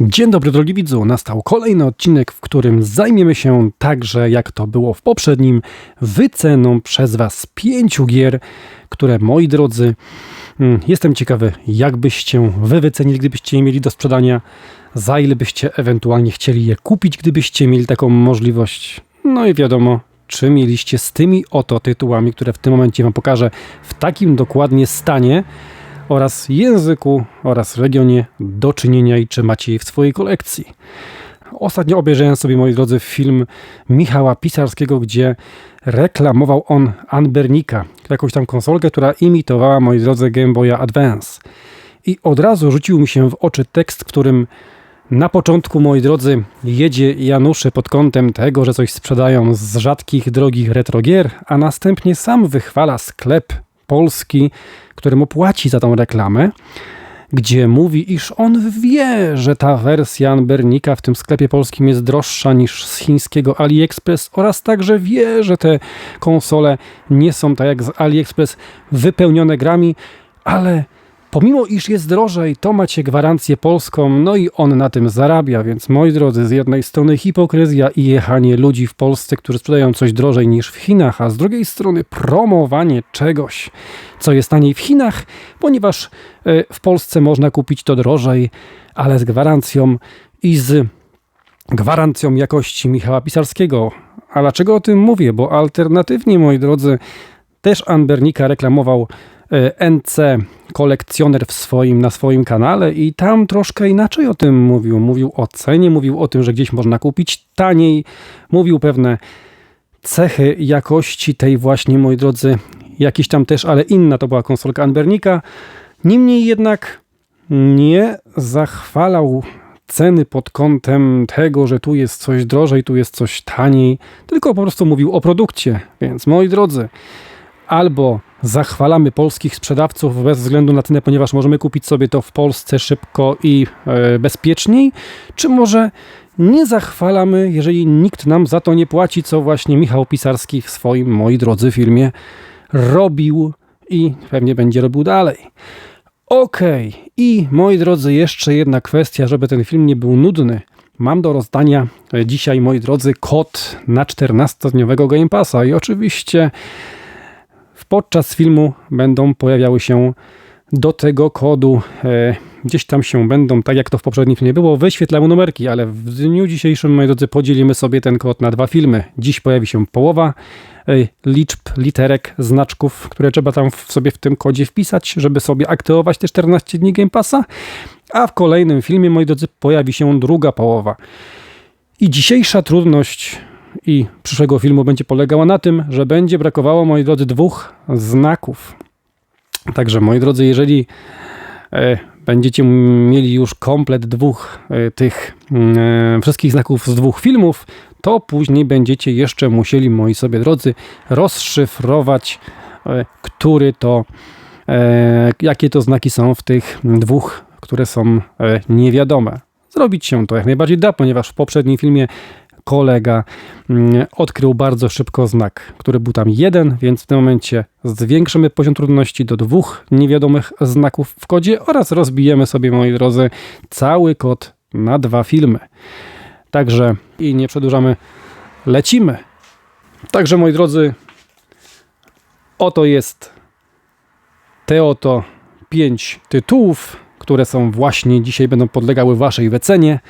Dzień dobry drogi widzu, nastał kolejny odcinek, w którym zajmiemy się także, jak to było w poprzednim, wyceną przez Was pięciu gier, które moi drodzy, mm, jestem ciekawy, jak byście Wy wycenili, gdybyście je mieli do sprzedania, za ile byście ewentualnie chcieli je kupić, gdybyście mieli taką możliwość. No i wiadomo, czy mieliście z tymi oto tytułami, które w tym momencie Wam pokażę, w takim dokładnie stanie, oraz języku oraz regionie do czynienia i czy macie je w swojej kolekcji. Ostatnio obejrzałem sobie, moi drodzy, film Michała Pisarskiego, gdzie reklamował on Anbernika, jakąś tam konsolkę, która imitowała, moi drodzy, Game Boya Advance. I od razu rzucił mi się w oczy tekst, którym na początku, moi drodzy, jedzie Januszy pod kątem tego, że coś sprzedają z rzadkich, drogich retrogier, a następnie sam wychwala sklep polski, któremu płaci za tą reklamę, gdzie mówi, iż on wie, że ta wersja Anbernika w tym sklepie polskim jest droższa niż z chińskiego AliExpress oraz także wie, że te konsole nie są tak jak z AliExpress wypełnione grami, ale Pomimo iż jest drożej, to macie gwarancję polską, no i on na tym zarabia, więc moi drodzy, z jednej strony hipokryzja i jechanie ludzi w Polsce, którzy sprzedają coś drożej niż w Chinach, a z drugiej strony promowanie czegoś, co jest taniej w Chinach, ponieważ e, w Polsce można kupić to drożej, ale z gwarancją i z gwarancją jakości Michała Pisarskiego. A dlaczego o tym mówię? Bo alternatywnie, moi drodzy, też Anbernika reklamował NC kolekcjoner w swoim, na swoim kanale i tam troszkę inaczej o tym mówił. Mówił o cenie, mówił o tym, że gdzieś można kupić taniej, mówił pewne cechy jakości tej właśnie, moi drodzy, jakiś tam też, ale inna to była konsolka Anbernika. Niemniej jednak nie zachwalał ceny pod kątem tego, że tu jest coś drożej, tu jest coś taniej, tylko po prostu mówił o produkcie. Więc moi drodzy, albo zachwalamy polskich sprzedawców bez względu na cenę, ponieważ możemy kupić sobie to w Polsce szybko i e, bezpieczniej, czy może nie zachwalamy, jeżeli nikt nam za to nie płaci, co właśnie Michał Pisarski w swoim, moi drodzy, filmie robił i pewnie będzie robił dalej. Okej, okay. i moi drodzy, jeszcze jedna kwestia, żeby ten film nie był nudny. Mam do rozdania e, dzisiaj, moi drodzy, kod na 14-dniowego Game Passa i oczywiście podczas filmu będą pojawiały się do tego kodu, e, gdzieś tam się będą, tak jak to w poprzednim filmie było, wyświetlały numerki, ale w dniu dzisiejszym, moi drodzy, podzielimy sobie ten kod na dwa filmy. Dziś pojawi się połowa e, liczb, literek, znaczków, które trzeba tam w, sobie w tym kodzie wpisać, żeby sobie aktywować te 14 dni Game Passa, a w kolejnym filmie, moi drodzy, pojawi się druga połowa. I dzisiejsza trudność i przyszłego filmu będzie polegała na tym, że będzie brakowało, moi drodzy, dwóch znaków. Także, moi drodzy, jeżeli e, będziecie mieli już komplet dwóch e, tych e, wszystkich znaków z dwóch filmów, to później będziecie jeszcze musieli, moi sobie drodzy, rozszyfrować, który to, jakie to znaki są w tych dwóch, które są niewiadome. Zrobić się to jak najbardziej da, ponieważ w poprzednim filmie kolega mm, odkrył bardzo szybko znak, który był tam jeden, więc w tym momencie zwiększymy poziom trudności do dwóch niewiadomych znaków w kodzie oraz rozbijemy sobie, moi drodzy, cały kod na dwa filmy. Także i nie przedłużamy, lecimy. Także, moi drodzy, oto jest te oto pięć tytułów, które są właśnie dzisiaj będą podlegały waszej wycenie.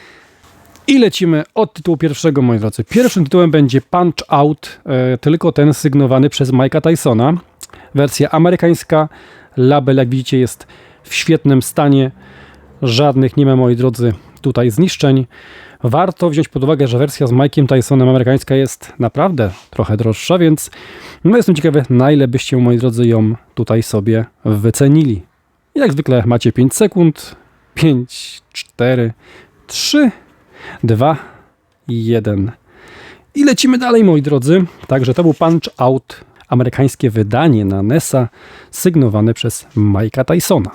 I lecimy od tytułu pierwszego, moi drodzy. Pierwszym tytułem będzie Punch Out, e, tylko ten sygnowany przez Mike'a Tysona. Wersja amerykańska. Label, jak widzicie, jest w świetnym stanie. Żadnych nie ma, moi drodzy, tutaj zniszczeń. Warto wziąć pod uwagę, że wersja z Mike'iem Tysonem amerykańska jest naprawdę trochę droższa, więc no jestem ciekawy, na ile byście, moi drodzy, ją tutaj sobie wycenili. Jak zwykle macie 5 sekund. 5, 4, 3, 2, 1. I lecimy dalej, moi drodzy. Także to był Punch Out, amerykańskie wydanie na NESa, sygnowane przez Mike'a Tysona.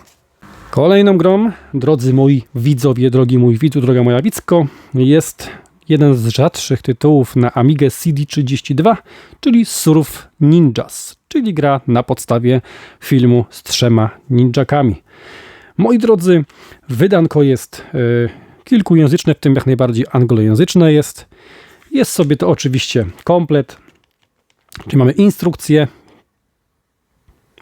Kolejną grą, drodzy moi widzowie, drogi mój widzu, droga moja widzko, jest jeden z rzadszych tytułów na Amigę CD32, czyli Surf Ninjas, czyli gra na podstawie filmu z trzema ninjakami. Moi drodzy, wydanko jest... Yy, kilkujęzyczne, w tym jak najbardziej anglojęzyczne jest. Jest sobie to oczywiście komplet, czyli mamy instrukcję,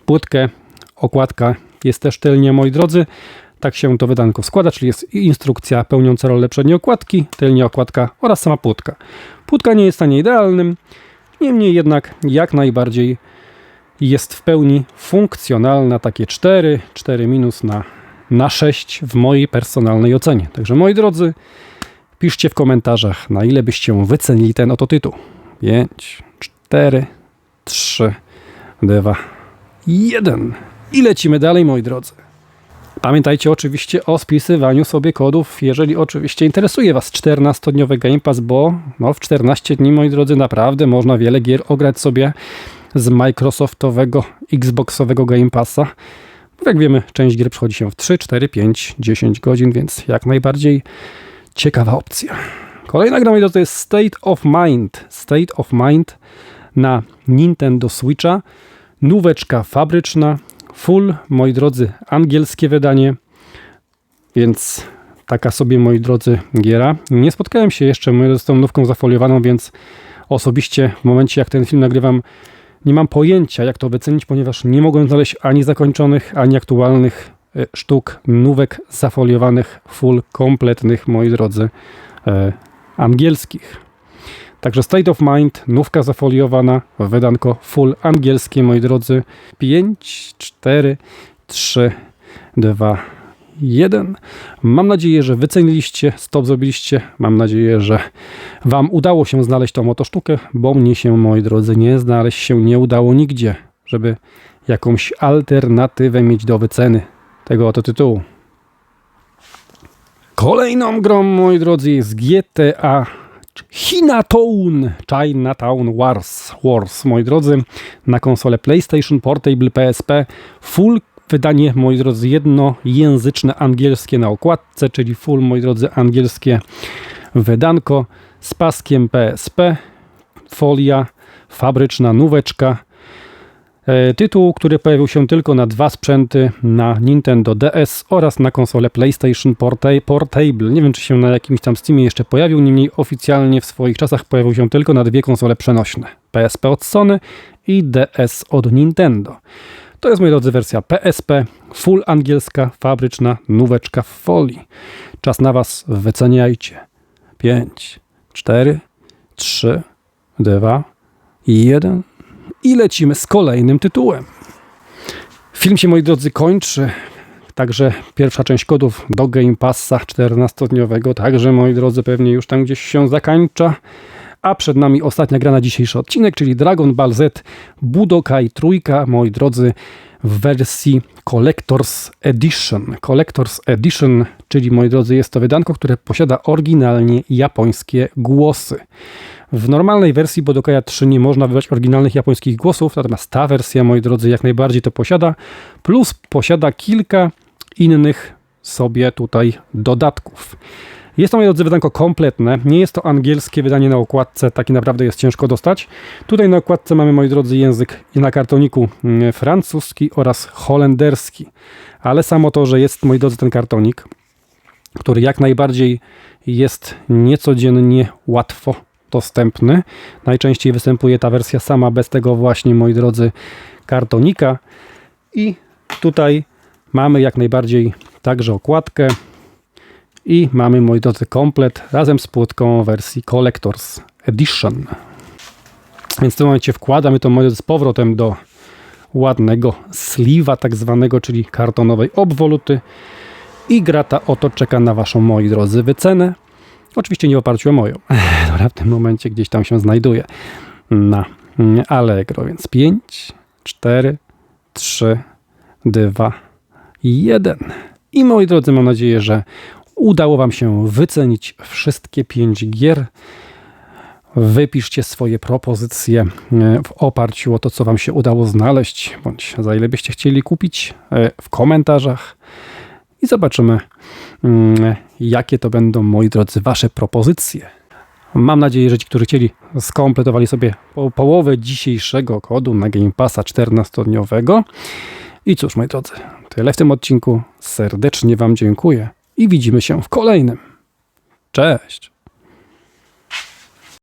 płytkę, okładka, jest też tylnie, moi drodzy. Tak się to wydanko składa, czyli jest instrukcja pełniąca rolę przedniej okładki, tylnie okładka oraz sama płytka. Płytka nie jest w stanie idealnym, niemniej jednak jak najbardziej jest w pełni funkcjonalna, takie 4, 4 minus na, na 6 w mojej personalnej ocenie. Także moi drodzy, piszcie w komentarzach, na ile byście wycenili ten oto tytuł. 5, 4, 3, 2, 1. I lecimy dalej, moi drodzy. Pamiętajcie oczywiście o spisywaniu sobie kodów, jeżeli oczywiście interesuje Was 14-dniowy Game Pass, bo no, w 14 dni, moi drodzy, naprawdę można wiele gier ograć sobie z Microsoftowego, Xboxowego Game Passa. Jak wiemy, część gier przychodzi się w 3, 4, 5, 10 godzin, więc jak najbardziej ciekawa opcja. Kolejna gra, to jest State of Mind. State of Mind na Nintendo Switcha. Nóweczka fabryczna, full, moi drodzy, angielskie wydanie, więc taka sobie, moi drodzy, giera. Nie spotkałem się jeszcze z tą nówką zafoliowaną, więc osobiście w momencie, jak ten film nagrywam, nie mam pojęcia, jak to wycenić, ponieważ nie mogłem znaleźć ani zakończonych, ani aktualnych e, sztuk nówek zafoliowanych, full, kompletnych, moi drodzy, e, angielskich. Także State of Mind, nówka zafoliowana, wydanko full angielskie, moi drodzy. 5, 4, 3, 2, 1. Mam nadzieję, że wyceniliście, stop zrobiliście. Mam nadzieję, że Wam udało się znaleźć tą oto sztukę, bo mnie się, moi drodzy, nie znaleźć się nie udało nigdzie, żeby jakąś alternatywę mieć do wyceny tego oto tytułu. Kolejną grą, moi drodzy, jest GTA Chinatown, Chinatown Wars, Wars, moi drodzy, na konsolę PlayStation Portable PSP, full wydanie, moi drodzy, jednojęzyczne angielskie na okładce, czyli full, moi drodzy, angielskie wydanko z paskiem PSP, folia, fabryczna nóweczka, E, tytuł, który pojawił się tylko na dwa sprzęty, na Nintendo DS oraz na konsolę PlayStation Portable. Nie wiem, czy się na jakimś tam Steamie jeszcze pojawił, niemniej oficjalnie w swoich czasach pojawił się tylko na dwie konsole przenośne. PSP od Sony i DS od Nintendo. To jest, moi drodzy, wersja PSP, full angielska, fabryczna, nóweczka w folii. Czas na Was, wyceniajcie. 5, 4, 3, 2, 1 i lecimy z kolejnym tytułem. Film się, moi drodzy, kończy. Także pierwsza część kodów do Game Passa 14-dniowego, także moi drodzy, pewnie już tam gdzieś się zakończa. A przed nami ostatnia gra na dzisiejszy odcinek, czyli Dragon Ball Z Budokai Trójka, moi drodzy, w wersji Collector's Edition. Collector's Edition, czyli moi drodzy, jest to wydanko, które posiada oryginalnie japońskie głosy. W normalnej wersji Bodokaja 3 nie można wybrać oryginalnych japońskich głosów, natomiast ta wersja, moi drodzy, jak najbardziej to posiada, plus posiada kilka innych sobie tutaj dodatków. Jest to, moi drodzy, wydanko kompletne. Nie jest to angielskie wydanie na okładce, taki naprawdę jest ciężko dostać. Tutaj na okładce mamy, moi drodzy, język na kartoniku mm, francuski oraz holenderski. Ale samo to, że jest, moi drodzy, ten kartonik, który jak najbardziej jest niecodziennie łatwo dostępny. Najczęściej występuje ta wersja sama bez tego właśnie, moi drodzy, kartonika. I tutaj mamy jak najbardziej także okładkę i mamy, moi drodzy, komplet razem z płytką wersji Collector's Edition. Więc w tym momencie wkładamy to, moi drodzy, z powrotem do ładnego sliwa tak zwanego, czyli kartonowej obwoluty i gra ta oto czeka na Waszą, moi drodzy, wycenę. Oczywiście nie w oparciu o moją. Dobra, w tym momencie gdzieś tam się znajduje na Allegro, więc 5, 4, 3, 2, 1. I moi drodzy, mam nadzieję, że udało Wam się wycenić wszystkie 5 gier. Wypiszcie swoje propozycje e, w oparciu o to, co Wam się udało znaleźć, bądź za ile byście chcieli kupić e, w komentarzach. I zobaczymy, Mm, jakie to będą, moi drodzy, Wasze propozycje. Mam nadzieję, że ci, którzy chcieli, skompletowali sobie po połowę dzisiejszego kodu na Game Passa 14-dniowego. I cóż, moi drodzy, tyle w tym odcinku. Serdecznie Wam dziękuję i widzimy się w kolejnym. Cześć!